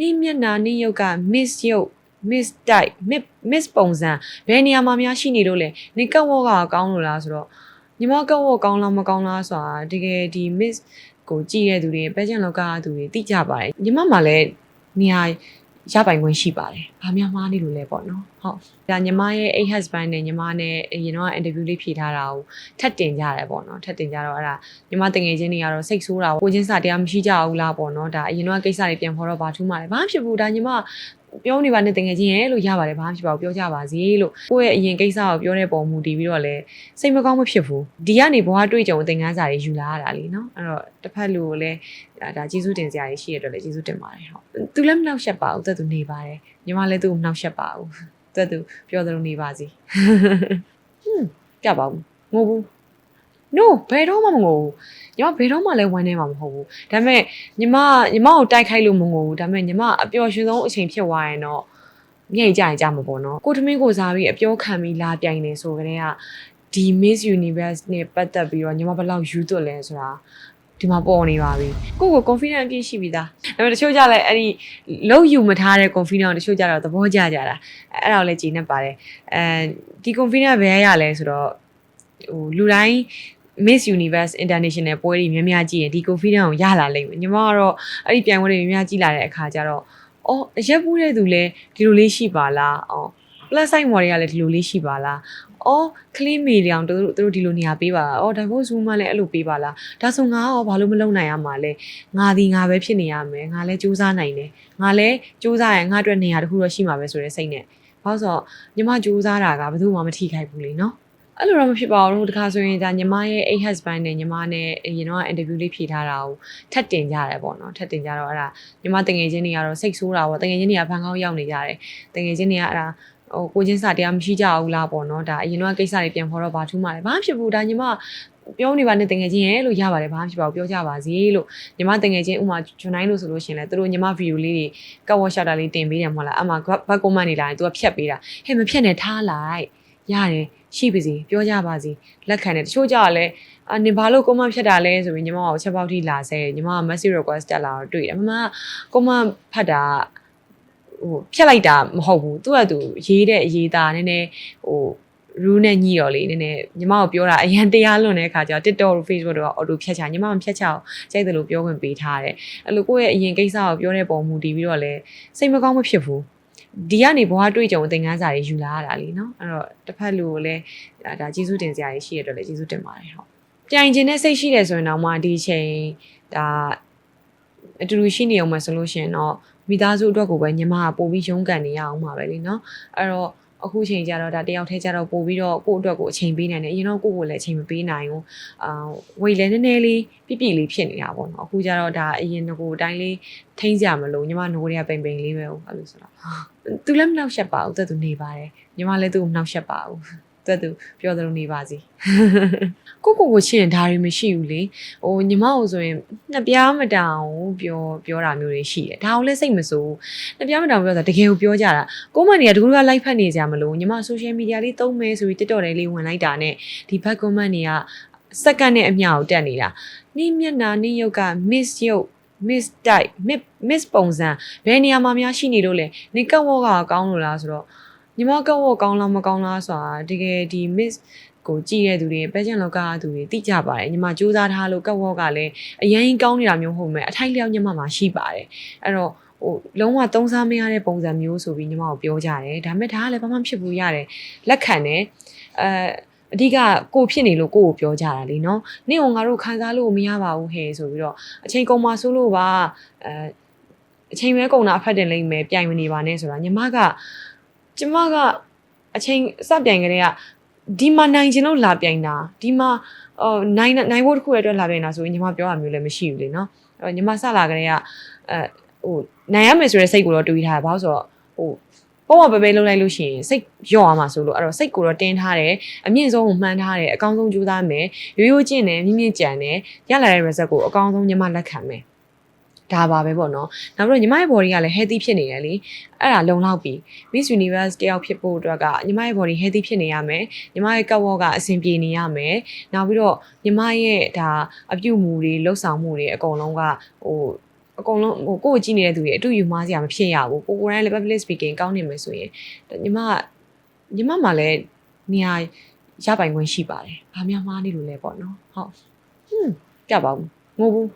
နီးမျက်နှာနီးရုပ်က miss ရုပ် miss type miss miss ပုံစံဘယ်နေရာမှာများရှိနေလို့လဲနေကတ်ဝေါကကောင်းလို့လားဆိုတော့ညီမကတ်ဝေါကောင်းလားမကောင်းလားဆိုတာတကယ်ဒီ miss ကိုကြည့်ရတဲ့သူတွေပဲချင်လောကကသူတွေသိကြပါတယ်ညီမမှလည်းနေရာ ရပိုင်ခွင့်ရှိပါတယ်။ဘာများမှားနေလို့လဲပေါ့နော်။ဟုတ်။ဒါညီမရဲ့ eight husband နဲ့ညီမနဲ့အရင်တော့ interview လေးဖြေထားတာကိုထပ်တင်ကြရတယ်ပေါ့နော်။ထပ်တင်ကြတော့အဲ့ဒါညီမတငယ်ချင်းတွေကတော့စိတ်ဆိုးတာကိုကိုချင်းစာတရားမရှိကြဘူးလားပေါ့နော်။ဒါအရင်တော့ကိစ္စတွေပြန်ခေါ်တော့ဘာထူးမှလဲ။ဘာမှဖြစ်ဘူးဒါညီမ ပြောနေပါနဲ့တငယ်ချင်းရဲ့လို့ရပါတယ်ဘာမှဖြစ်ပါဘူးပြောကြပါစေလို့ကိုယ့်ရဲ့အရင်ကိစ္စကိုပြောတဲ့ပုံမူတည်ပြီးတော့လဲစိတ်မကောင်းမဖြစ်ဘူးဒီကနေဘဝတွေ့ကြုံသင်ခန်းစာတွေယူလာရတာလीเนาะအဲ့တော့တစ်ဖက်လူကိုလည်းဒါဒါကျေးဇူးတင်စရာတွေရှိရတော့လည်းကျေးဇူးတင်ပါတယ်ဟုတ်သူလည်းမနှောက်ရှက်ပါဘူးသက်သူနေပါတယ်ညီမလည်းသူ့ကိုမနှောက်ရှက်ပါဘူးသက်သူပြောသလိုနေပါစီဟွန်းကြပါဘူးငိုဘူး no ဘယ်တော့မှမငိုဘူးညီမဘယ်တော့မှလည်းဝမ်းနေမှာမဟုတ်ဘူးဒါပေမဲ့ညီမညီမကိုတိုက်ခိုက်လို့မငိုဘူးဒါပေမဲ့ညီမအပျော်ရွှင်ဆုံးအချိန်ဖြစ်သွားရင်တော့မြိတ်ကြရင်ကြမှာပေါ့နော်ကိုထမင်းကိုစားပြီးအပျော်ခံပြီးလာပြိုင်နေဆိုကြတဲ့ကဒီ Miss Universe နဲ့ပတ်သက်ပြီးတော့ညီမဘယ်လောက်ယူသွတ်လဲဆိုတာဒီမှာပေါ်နေပါပြီကိုကို confidence ပြည့်ရှိပြီသားဒါပေမဲ့တချို့ကြလဲအဲ့ဒီလုံးယူမထားတဲ့ confidence ကိုတချို့ကြတော့သဘောကျကြတာအဲ့ဒါကိုလည်းကြည်နေပါတယ်အဲဒီ confidence ဘယ်ရရလဲဆိုတော့ဟိုလူတိုင်း Miss Universe International ပွဲတွေများများကြည့်ရင်ဒီ confidence ကိုရလာလိမ့်မယ်ညီမကတော့အဲ့ဒီပြိုင်ပွဲတွေများများကြည့်လာတဲ့အခါကျတော့အော်အရက်ပူးတဲ့သူလည်းဒီလိုလေးရှိပါလားအော် plus size model ကလည်းဒီလိုလေးရှိပါလားအော် clean မီလျောင်တို့တို့ဒီလိုနေရာပေးပါအော် divorce woman လည်းအဲ့လိုပေးပါလားဒါဆိုငါရောဘာလို့မလုပ်နိုင်ရမှာလဲငါဒီငါပဲဖြစ်နေရမယ်ငါလည်းစူးစမ်းနိုင်တယ်ငါလည်းစူးစမ်းရင်ငါအတွက်နေရာတစ်ခုတော့ရှိမှာပဲဆိုတဲ့စိတ်နဲ့ဘာလို့ဆိုတော့ညီမစူးစမ်းတာကဘယ်သူမှမထိခိုက်ဘူးလေနော် အဲ့လိုတော့မဖြစ်ပါဘူးတခါဆိုရင်ဒါညီမရဲ့ eight husband နဲ့ညီမနဲ့အရင်တော့ interview လေးဖြေထားတာကိုထပ်တင်ကြရတယ်ပေါ့နော်ထပ်တင်ကြတော့အဲ့ဒါညီမတငယ်ချင်းတွေကတော့စိတ်ဆိုးတာပေါ့တငယ်ချင်းတွေကဖန်ကောက်ရောက်နေကြတယ်တငယ်ချင်းတွေကအဲ့ဒါဟိုကိုချင်းစာတရားမရှိကြဘူးလားပေါ့နော်ဒါအရင်တော့ကိစ္စတွေပြန်ခေါ်တော့ဘာထူးမှလဲဘာမှဖြစ်ဘူးဒါညီမပြောနေပါနဲ့တငယ်ချင်းရဲ့လို့ရပါတယ်ဘာမှဖြစ်ပါဘူးပြောကြပါစေလို့ညီမတငယ်ချင်းဥမာဂျွန်နိုင်လို့ဆိုလို့ရှရင်လဲသူတို့ညီမဗီဒီယိုလေးတွေကတ်ဝေါ်ရှော့တာလေးတင်ပေးတယ်မဟုတ်လားအမှဘတ်ကွန်မန့်နေလာရင် तू ကဖြတ်ပေးတာဟဲ့မဖြတ်နဲ့ထားလိုက်ရတယ် ရှိပါစေပြောကြပါစေလက်ခံတယ်တချို့ကြတော့လဲအာနင်ဘာလို့ comment ဖြတ်တာလဲဆိုပြီးညီမကချက်ပေါက်ထိလာဆဲညီမက message request တက်လာတော့တွေ့တယ်မမ comment ဖတ်တာဟိုဖြတ်လိုက်တာမဟုတ်ဘူးသူကသူရေးတဲ့အရေးသားနည်းနည်းဟို rule နဲ့ညှိတော့လေနည်းနည်းညီမကိုပြောတာအရန်တရားလွန်တဲ့အခါကျတော့ TikTok တို့ Facebook တို့က auto ဖြတ်ချညီမမဖြတ်ချအောင်ကြိုက်တယ်လို့ပြောခွင့်ပေးထားတယ်အဲ့လိုကိုယ့်ရဲ့အရင်ကိစ္စကိုပြောတဲ့ပုံမူတည်ပြီးတော့လဲစိတ်မကောင်းမဖြစ်ဘူး ဒီကနေဘဝတွေ့ကြုံသင်ခန်းစာတွေယူလာရတာလीเนาะအဲ့တော့တစ်ဖက်လူကိုလည်းဒါကျေးဇူးတင်စရာတွေရှိရတော့လည်းကျေးဇူးတင်ပါတယ်ဟုတ်ပြိုင်ခြင်းနဲ့စိတ်ရှိတယ်ဆိုရင်တော့မှဒီချိန်ဒါအတူတူရှိနေအောင်မှဆိုလို့ရှိရင်တော့မိသားစုအတွက်ကိုပဲညီမကပို့ပြီးရုန်းကန်နေရအောင်ပါပဲလीเนาะအဲ့တော့ အခုချိန်ကျတော့ဒါတယောက်တည်းကျတော့ပို့ပြီးတော့ကိုယ့်အတွက်ကိုအချိန်ပေးနိုင်တယ်အရင်တော့ကိုယ့်ကိုလည်းအချိန်မပေးနိုင်ဘူးအာဝေလည်းနည်းနည်းလေးပြပြလေးဖြစ်နေတာပေါ့နော်အခုကျတော့ဒါအရင်ကကိုအတိုင်းလေးထိန်းကြမလို့ညီမငိုတွေကပိန်ပိန်လေးပဲဟုတ်အဲ့လိုဆိုတော့သူလည်းမနှောက်ရှက်ပါဘူးသက်သူနေပါတယ်ညီမလည်းသူ့ကိုမနှောက်ရှက်ပါဘူး သက်သူပြောသလိုနေပါစီကိုကိုကိုချစ်ရင်ဒါတွေမရှိဘူးလေဟိုညီမကိုဆိုရင်နှစ်ပြားမတောင်ပြောပြောတာမျိုးတွေရှိတယ်ဒါကိုလည်းစိတ်မစိုးနှစ်ပြားမတောင်ပြောတာတကယ်ကိုပြောကြတာကိုမနေကတကူက live ဖတ်နေကြမလို့ညီမ social media လေးသုံးမယ်ဆိုပြီး TikTok ထဲလေးဝင်လိုက်တာနဲ့ဒီ back comment တွေကစက္ကန့်နဲ့အမျှကိုတက်နေတာနိမျက်နာနိရုပ်က miss ရုပ် miss type miss miss ပုံစံဘယ်နေရာမှာများရှိနေလို့လဲနေကတ်ဝေါကကောင်းလို့လားဆိုတော့ ညီမကတ်ဝေါကောင်းလားမကောင်းလားဆိုတာတကယ်ဒီ miss ကိုကြည့်တဲ့သူတွေပဲချင်လောကကသူတွေသိကြပါတယ်ညီမစူးစမ်းထားလို့ကတ်ဝေါကလည်းအရင်ကောင်းနေတာမျိုးဟုတ်မယ်အထိုက်လျောက်ညီမမှာရှိပါတယ်အဲ့တော့ဟိုလုံးဝသုံးစားမရတဲ့ပုံစံမျိုးဆိုပြီးညီမကိုပြောကြတယ်ဒါပေမဲ့ဒါကလည်းဘာမှမဖြစ်ဘူးရတယ်လက်ခံတယ်အဲအဓိကကိုဖြစ်နေလို့ကိုကိုပြောကြတာလीเนาะနေ့ကငါတို့ခံစားလို့မရပါဘူးဟဲ့ဆိုပြီးတော့အချိန်ကုန်မှဆိုးလို့ပါအဲအချိန်ပဲကုန်တာအဖတ်တင်လိမ့်မယ်ပြိုင်မနေပါနဲ့ဆိုတာညီမက ကျမကအချိန်စပြိုင်ကလေးကဒီမှာနိုင်ခြင်းလို့လာပြိုင်တာဒီမှာဟိုနိုင်နိုင်ဖို့တစ်ခုရဲ့အတွက်လာပြိုင်တာဆိုရင်ညီမပြောတာမျိုးလည်းမရှိဘူးလေနော်အဲ့တော့ညီမစလာကလေးကအဲဟိုနိုင်ရမယ်ဆိုတဲ့စိတ်ကိုတော့တွေးထားတာဘာလို့ဆိုတော့ဟိုပုံမပဲပဲလုံးလိုက်လို့ရှိရင်စိတ်ညော့အောင်မှာဆိုလို့အဲ့တော့စိတ်ကိုတော့တင်းထားတယ်အမြင့်ဆုံးကိုမှန်းထားတယ်အကောင်းဆုံးကြိုးစားမယ်ရိုးရိုးကျင့်တယ်မြင့်မြင့်ကြံတယ်ရလာတဲ့ result ကိုအကောင်းဆုံးညီမလက်ခံမယ် ဒါပါပဲပေါ့နော်နောက်ပြီးတော့ညီမရဲ့ body ကလည်း healthy ဖြစ်နေတယ်လေအဲ့ဒါလုံလောက်ပြီ Miss Universe တယောက်ဖြစ်ဖို့အတွက်ကညီမရဲ့ body healthy ဖြစ်နေရမယ်ညီမရဲ့ကတ်ဝေါကအဆင်ပြေနေရမယ်နောက်ပြီးတော့ညီမရဲ့ဒါအပြုတ်မှုတွေလှုပ်ဆောင်မှုတွေအကုန်လုံးကဟိုအကုန်လုံးဟိုကိုယ့်ကိုကြည့်နေတဲ့သူတွေအတူယူမှားစရာမဖြစ်ရဘူးကိုကိုယ်တိုင်လည်း public speaking ကောင်းနေမယ်ဆိုရင်ညီမညီမမှလည်းနေရာရပိုင်ခွင့်ရှိပါတယ်ဘာများမှားနေလို့လဲပေါ့နော်ဟုတ်ဟွန်းပြပါဘူးငိုဘူး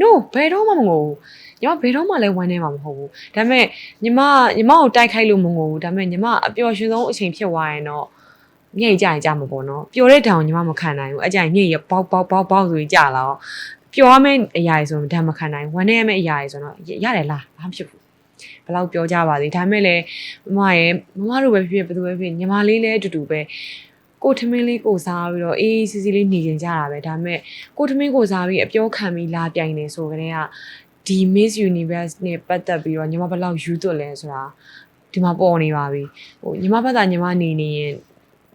no ဘယ်တော့မှမငိုဘူးညီမဘယ်တော့မှလည်းဝမ်းနေမှာမဟုတ်ဘူးဒါပေမဲ့ညီမညီမကိုတိုက်ခိုက်လို့မငိုဘူးဒါပေမဲ့ညီမအပျော်ရွှင်ဆုံးအချိန်ဖြစ်သွားရင်တော့မြိတ်ကြရင်ကြမှာပေါ့နော်ပျော်တဲ့တောင်ညီမမခံနိုင်ဘူးအကြိုင်မြိတ်ရပေါက်ပေါက်ပေါက်ပေါက်ဆိုပြီးကြာလာတော့ပျော်ရမယ့်အရာတွေဆိုရင်ဒါမခံနိုင်ဘူးဝမ်းနေရမယ့်အရာတွေဆိုတော့ရတယ်လားဘာမှဖြစ်ဘူးဘယ်လောက်ပြောကြပါစေဒါပေမဲ့လည်းမမရဲ့မမတို့ပဲဖြစ်ဖြစ်ဘယ်သူပဲဖြစ်ညီမလေးလည်းအတူတူပဲ ကိုထမင်းလေးကိုစားပြီးတော့အေးအေးဆေးဆေးလေးနေကြကြတာပဲဒါပေမဲ့ကိုထမင်းကိုစားပြီးအပြောခံပြီးလာပြိုင်နေဆိုကြတဲ့ကဒီ Miss Universe နဲ့ပတ်သက်ပြီးတော့ညီမဘယ်လောက်ယူသွတ်လဲဆိုတာဒီမှာပေါ်နေပါပြီဟိုညီမဘက်ကညီမနေနေရင်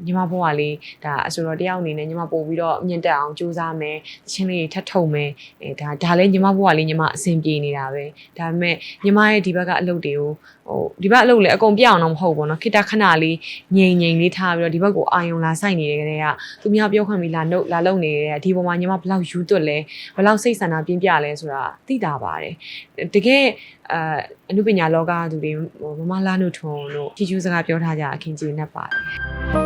ညီမဘဝလေးဒါအဆိုတော့တယောက်အနေနဲ့ညီမပို့ပြီးတော့အမြင့်တက်အောင်ကြိုးစားမယ်တချင်းလေးတွေထပ်ထုံမယ်အဲဒါဒါလည်းညီမဘဝလေးညီမအဆင်ပြေနေတာပဲဒါပေမဲ့ညီမရဲ့ဒီဘက်ကအလုပ်တွေကိုဟိုဒီဘက်အလုပ်လည်းအကုန်ပြအောင်တော့မဟုတ်ဘူးเนาะခိတခဏလေးငြိမ်ငြိမ်လေးထားပြီးတော့ဒီဘက်ကိုအာယုံလာဆိုင်နေတဲ့ကလေးကသူများပြောခွင့်ပြီးလာနှုတ်လာလုံနေတဲ့ဒီပုံမှာညီမဘယ်လောက်ယူသွတ်လဲ ဘယ်လောက်စိတ်ဆန္ဒပြင်းပြလဲဆိုတာသိတာပါတယ်တကယ်အာအနုပညာလောကသူတွေဟိုမမလာနုထုံတို့ကြည်ကျူးစကားပြောထားကြအခင်းကျေနပ်ပါတယ်